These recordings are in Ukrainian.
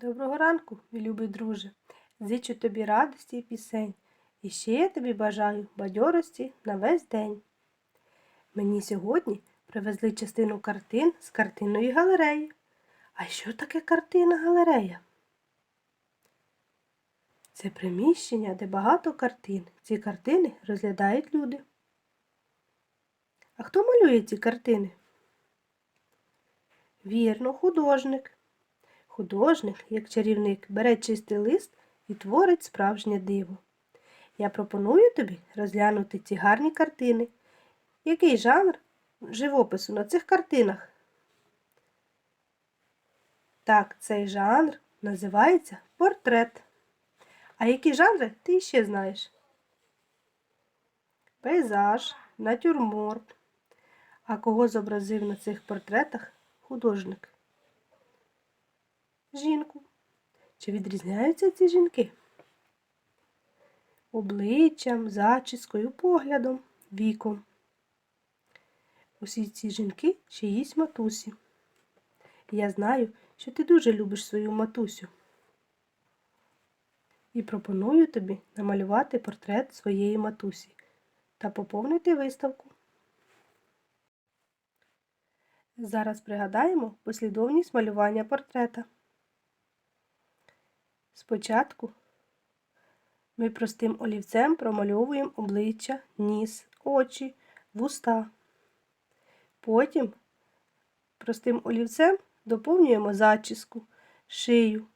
Доброго ранку, мій любий друже. Зичу тобі радості і пісень. І ще я тобі бажаю бадьорості на весь день. Мені сьогодні привезли частину картин з картинної галереї. А що таке картина галерея? Це приміщення, де багато картин. Ці картини розглядають люди. А хто малює ці картини? Вірно, художник. Художник, як чарівник, бере чистий лист і творить справжнє диво. Я пропоную тобі розглянути ці гарні картини. Який жанр живопису на цих картинах? Так, цей жанр називається портрет. А які жанри ти ще знаєш? Пейзаж, натюрморт. А кого зобразив на цих портретах художник? Жінку. Чи відрізняються ці жінки? Обличчям, зачіскою, поглядом, віком. Усі ці жінки чиїсь матусі. Я знаю, що ти дуже любиш свою матусю. І пропоную тобі намалювати портрет своєї матусі та поповнити виставку. Зараз пригадаємо послідовність малювання портрета. Спочатку ми простим олівцем промальовуємо обличчя, ніс, очі, вуста. Потім простим олівцем доповнюємо зачіску, шию,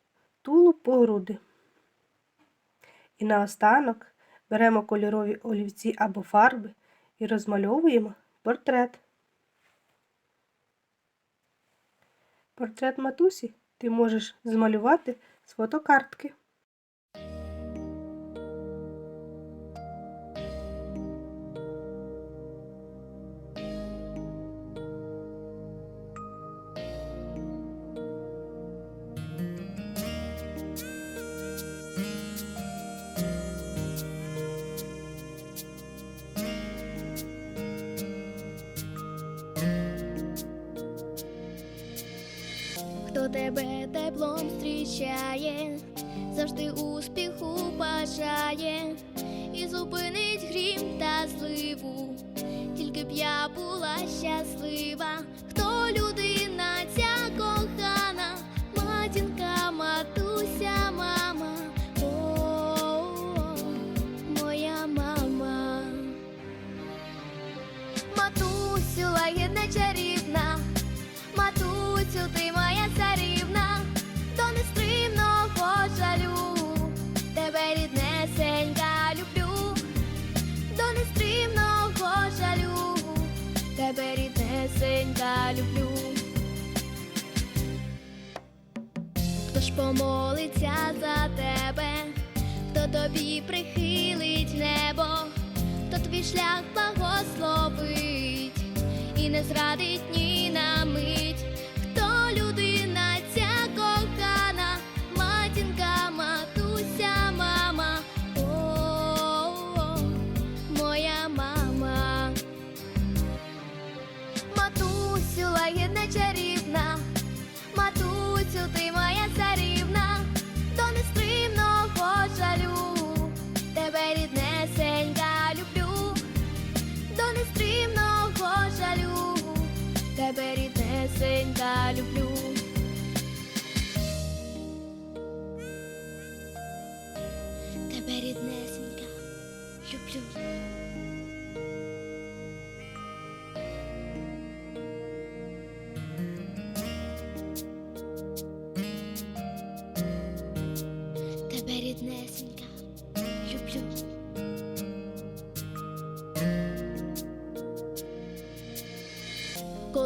тулуб по груди. І наостанок беремо кольорові олівці або фарби і розмальовуємо портрет. Портрет матусі ти можеш змалювати фотокартки. Тебе теплом зустрічає, завжди успіху бажає. І зупинить грім та зливу, тільки б я була щаслива, хто помолиться за тебе, хто тобі прихилить небо, хто твій шлях благословить і не зрадить ні на мить,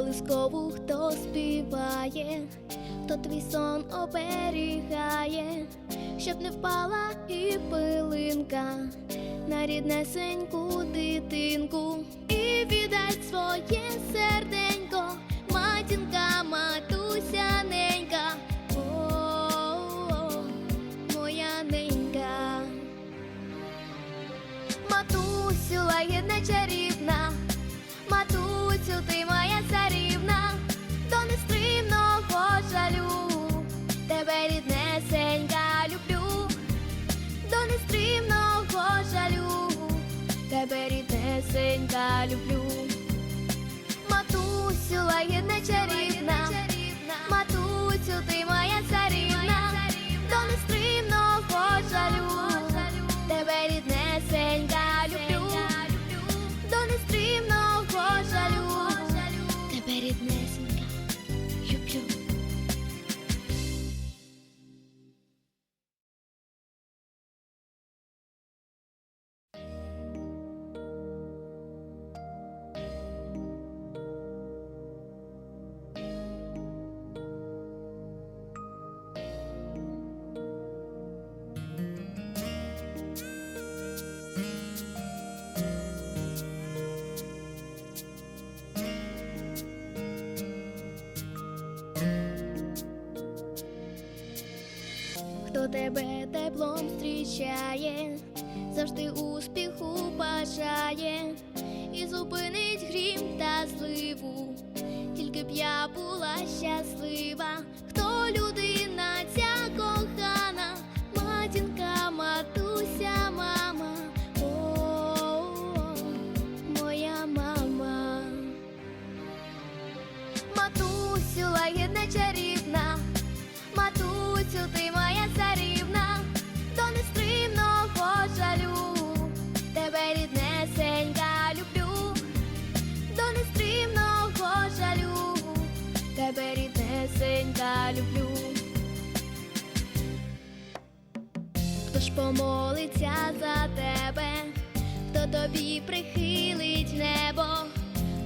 Колискову хто співає, хто твій сон оберігає, щоб не впала і пилинка на ріднесеньку дитинку. І віддасть своє серденько, матінка, матуся тебе ріднесенька люблю, матусю лагідна чарівна, матусю ти моя. Тебе теплом зустрічає, завжди успіху бажає і зупинить грім та зливу. Тільки б я була щаслива, хто людина люблю. Хто ж помолиться за тебе, хто тобі прихилить небо,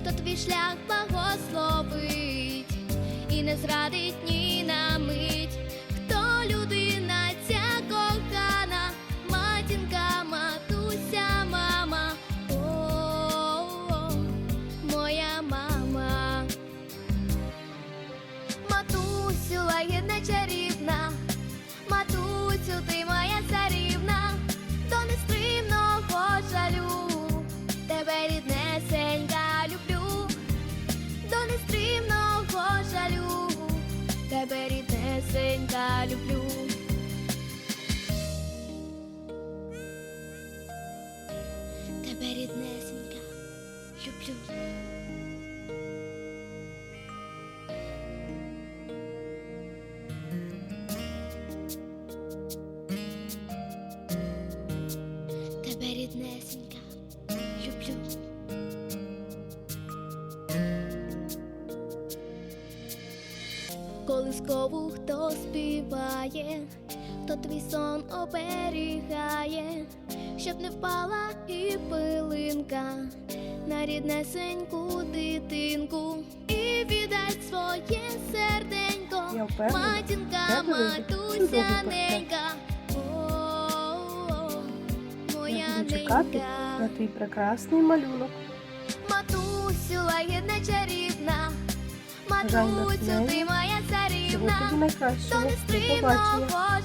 хто твій шлях благословить і не зрадить ні чарівна, матуцю ти моя царівна, до нестримного жалю, тебе ріднесенька люблю, до нестримного жалю, тебе ріднесенька люблю. Колискову хто співає, хто твій сон оберігає, щоб не впала і пилинка на ріднесеньку дитинку і віддать своє серденько, матінка, матуся ненька. О, моя чекати на твій прекрасний малюнок. Матусю, лагідна чарівна, Натхнення. ти моя царівна, то не нестримного